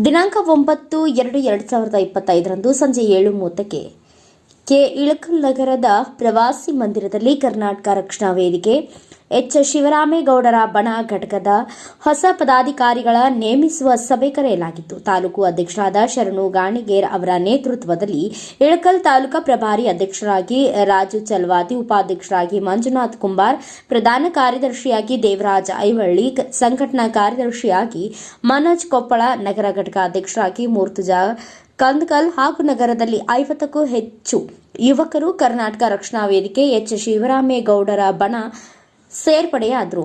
ದಿನಾಂಕ ಒಂಬತ್ತು ಎರಡು ಎರಡು ಸಾವಿರದ ಇಪ್ಪತ್ತೈದರಂದು ಸಂಜೆ ಏಳು ಮೂವತ್ತಕ್ಕೆ ಕೆ ಇಳಕಲ್ ನಗರದ ಪ್ರವಾಸಿ ಮಂದಿರದಲ್ಲಿ ಕರ್ನಾಟಕ ರಕ್ಷಣಾ ವೇದಿಕೆ, ಎಚ್ ಶಿವರಾಮೇಗೌಡರ ಬಣ ಘಟಕದ ಹೊಸ ಪದಾಧಿಕಾರಿಗಳ ನೇಮಿಸುವ ಸಭೆ ಕರೆಯಲಾಗಿತ್ತು. ತಾಲೂಕು ಅಧ್ಯಕ್ಷರಾದ ಶರಣು ಗಾಣಿಗೇರ್ ಅವರ ನೇತೃತ್ವದಲ್ಲಿ ಇಳಕಲ್ ತಾಲೂಕಾ ಪ್ರಭಾರಿ ಅಧ್ಯಕ್ಷರಾಗಿ ರಾಜು ಚಲ್ವಾದಿ, ಉಪಾಧ್ಯಕ್ಷರಾಗಿ ಮಂಜುನಾಥ್ ಕುಂಬಾರ್, ಪ್ರಧಾನ ಕಾರ್ಯದರ್ಶಿಯಾಗಿ ದೇವರಾಜ್ ಐವಳ್ಳಿ, ಸಂಘಟನಾ ಕಾರ್ಯದರ್ಶಿಯಾಗಿ ಮನೋಜ್ ಕೊಪ್ಪಳ, ನಗರ ಘಟಕ ಅಧ್ಯಕ್ಷರಾಗಿ ಮೂರ್ತುಜಾ ಕಂದಕಲ್ ಹಾಗೂ ನಗರದಲ್ಲಿ ಐವತ್ತಕ್ಕೂ ಹೆಚ್ಚು ಯುವಕರು ಕರ್ನಾಟಕ ರಕ್ಷಣಾ ವೇದಿಕೆ ಎಚ್ ಶಿವರಾಮೇಗೌಡರ ಬಣ ಸೇರ್ಪಡೆಯಾದರು.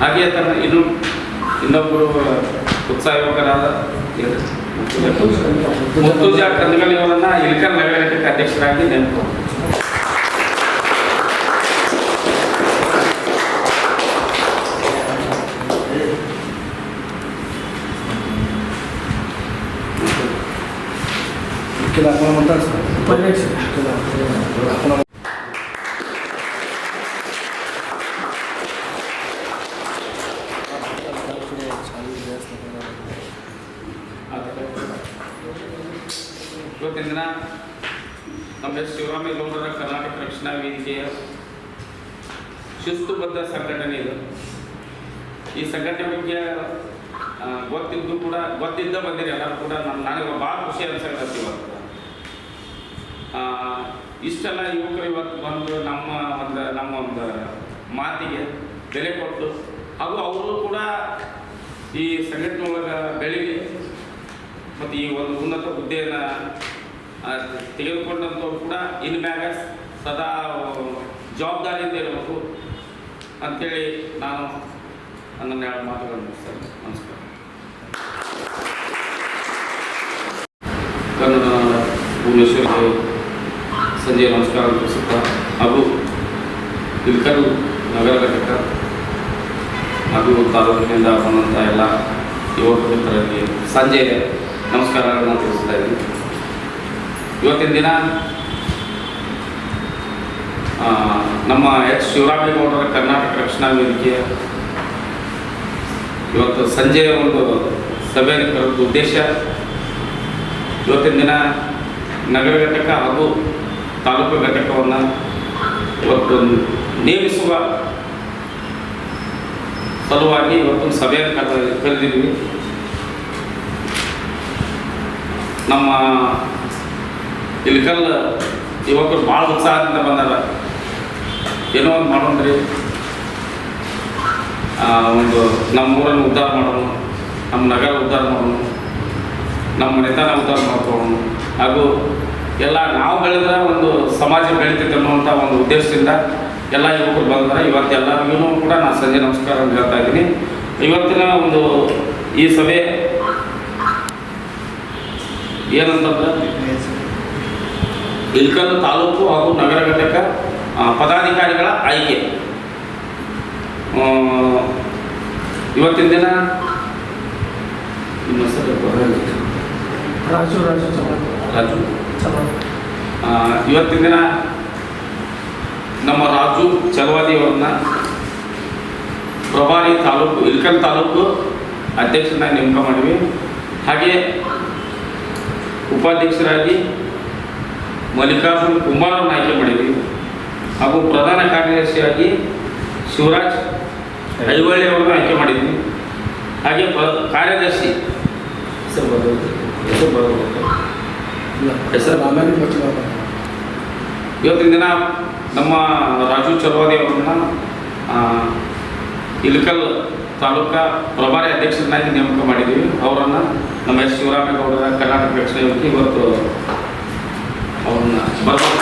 ಹಾಗೆಯೇ ಉತ್ಸಾಹ ನಗರ ಘಟಕ ಅಧ್ಯಕ್ಷರಾಗಿ ನೇಮಕ ಕೆಲ आपण म्हणतात उपाध्यक्ष आपण ಇವತ್ತಿನ ದಿನ ನಮ್ಮ ಎಸ್ ಶಿವರಾಮೇಗೌಡರ ಕರ್ನಾಟಕ ರಕ್ಷಣಾ ವೇದಿಕೆಯ ಶಿಸ್ತುಬದ್ಧ ಸಂಘಟನೆ ಇದು ಈ ಸಂಘಟನೆ ಬಗ್ಗೆ ಆ, ಗೊತ್ತಿದ್ದು ಕೂಡ ಗೊತ್ತಿದ್ದ ಬಂದಿರಿ ಎಲ್ಲರೂ ಕೂಡ ನನ್ನ ನನಗೆ ಭಾಳ ಖುಷಿ ಅನ್ಸಕತ್ತಿ ಇವತ್ತು ಆ, ಇಷ್ಟೆಲ್ಲ ಯುವಕರು ಇವತ್ತು ಬಂದು ನಮ್ಮ ಒಂದು ನಮ್ಮ ಒಂದು ಮಾತಿಗೆ ಬೆಲೆ ಕೊಟ್ಟು, ಹಾಗೂ ಅವರು ಕೂಡ ಈ ಸಂಘಟನೆ ಒಳಗೆ ಬೆಳೀಲಿ, ಮತ್ತು ಈ ಒಂದು ಉನ್ನತ ಹುದ್ದೆಯನ್ನು ತೆಗೆದುಕೊಂಡಂಥವ್ರು ಕೂಡ ಇನ್ ಮ್ಯಾಗ ಸದಾ ಜವಾಬ್ದಾರಿಯಿಂದ ಇರಬೇಕು ಅಂಥೇಳಿ ನಾನು ನನ್ನ ಎರಡು ಮಾತುಗಳನ್ನು ಮುಗಿಸ್ತೇನೆ. ನಮಸ್ಕಾರ. ಕನ್ನಡ ಸಂಜೆ ನಮಸ್ಕಾರ ತಿಳಿಸುತ್ತಾ. ಹಾಗೂ ಇಲ್ಕಲ್ ನಗರ ಘಟಕ ಹಾಗೂ ತಾಲೂಕಿನಿಂದ ಬಂದಂಥ ಎಲ್ಲ ಯುವಕ ಮಿತ್ರರಿಗೆ ಸಂಜೆ ನಮಸ್ಕಾರಗಳನ್ನು ತಿಳಿಸ್ತಾ ಇದ್ದೀನಿ. ಇವತ್ತಿನ ದಿನ ನಮ್ಮ ಎಚ್. ಶಿವರಾಮೇಗೌಡರ ಕರ್ನಾಟಕ ರಕ್ಷಣಾ ವೇದಿಕೆಯ ಇವತ್ತು ಸಂಜೆಯ ಒಂದು ಸಭೆಯನ್ನು ಕರೆದ ಉದ್ದೇಶ. ಇವತ್ತಿನ ದಿನ ನಗರ ಘಟಕ ಹಾಗೂ ತಾಲೂಕು ಘಟಕವನ್ನು ಇವತ್ತು ನೇಮಿಸುವ ಸಲುವಾಗಿ ಇವತ್ತು ಸಭೆಯನ್ನು ಕರೆದ ಕರೆದಿದ್ವಿ ನಮ್ಮ ಇಲ್ಕಲ್ ಯುವಕರು ಭಾಳ ಉತ್ಸಾಹದಿಂದ ಬಂದಾರ. ಏನೋ ಒಂದು ಮಾಡೋಣ್ರಿ ಒಂದು ನಮ್ಮ ಊರನ್ನು ಉದ್ಧಾರ ಮಾಡೋಣ, ನಮ್ಮ ನಗರ ಉದ್ಧಾರ ಮಾಡೋಣ, ನಮ್ಮ ಮನೆತನ ಉದ್ಧಾರ ಮಾಡ್ಕೊಳ್ಳೋಣ. ಹಾಗೂ ಎಲ್ಲ ನಾವು ಬೆಳೆದ್ರೆ ಒಂದು ಸಮಾಜ ಬೆಳೀತಿತ್ತು ಅನ್ನುವಂಥ ಒಂದು ಉದ್ದೇಶದಿಂದ ಎಲ್ಲ ಯುವಕರು ಬಂದ್ರೆ. ಇವತ್ತು ಎಲ್ಲರಿಗೂ ಕೂಡ ನಾನು ಸಂಜೆ ನಮಸ್ಕಾರ ಹೇಳ್ತಾ ಇದ್ದೀನಿ. ಇವತ್ತಿನ ಒಂದು ಈ ಸಭೆ ಏನಂತಂದ್ರೆ ಇಲ್ಕಲ್ ತಾಲೂಕು ಹಾಗೂ ನಗರ ಘಟಕ ಪದಾಧಿಕಾರಿಗಳ ಆಯ್ಕೆ. ಇವತ್ತಿನ ದಿನ ರಾಜು ರಾಜು ರಾಜು. ಇವತ್ತಿನ ದಿನ ನಮ್ಮ ರಾಜು ಚಲವಾದಿ ಅವರನ್ನ ಪ್ರಭಾರಿ ತಾಲೂಕು ಇಲ್ಕಲ್ ತಾಲೂಕು ಅಧ್ಯಕ್ಷರನ್ನ ನೇಮಕ ಮಾಡಿವಿ ಹಾಗೆ ಉಪಾಧ್ಯಕ್ಷರಾಗಿ ಮಲ್ಲಿಕಾರ್ಜುನ್ ಕುಮಾರ್ ಅವ್ರನ್ನ ಆಯ್ಕೆ ಮಾಡಿದ್ವಿ. ಹಾಗೂ ಪ್ರಧಾನ ಕಾರ್ಯದರ್ಶಿಯಾಗಿ ಶಿವರಾಜ್ ಐವಳ್ಳಿ ಅವರನ್ನು ಆಯ್ಕೆ ಮಾಡಿದ್ವಿ. ಹಾಗೆ ಕಾರ್ಯದರ್ಶಿ ಹೆಸರು ಬರೋದು. ಹೆಸರು ಆಮೇಲೆ ಇವತ್ತಿನ ದಿನ ನಮ್ಮ ರಾಜು ಚೌರ್ವಾದಿ ಅವರನ್ನ ಇಲ್ಕಲ್ ತಾಲೂಕಾ ಪ್ರಭಾರಿ ಅಧ್ಯಕ್ಷರನ್ನಾಗಿ ನೇಮಕ ಮಾಡಿದ್ದೀವಿ. ಅವರನ್ನು ನಮ್ಮ ಎಸ್. ಶಿವರಾಮೇಗೌಡರ ಕರ್ನಾಟಕ ರಕ್ಷಣೆ ಇವತ್ತು ಅವರನ್ನು ಬರ್ಬೋದು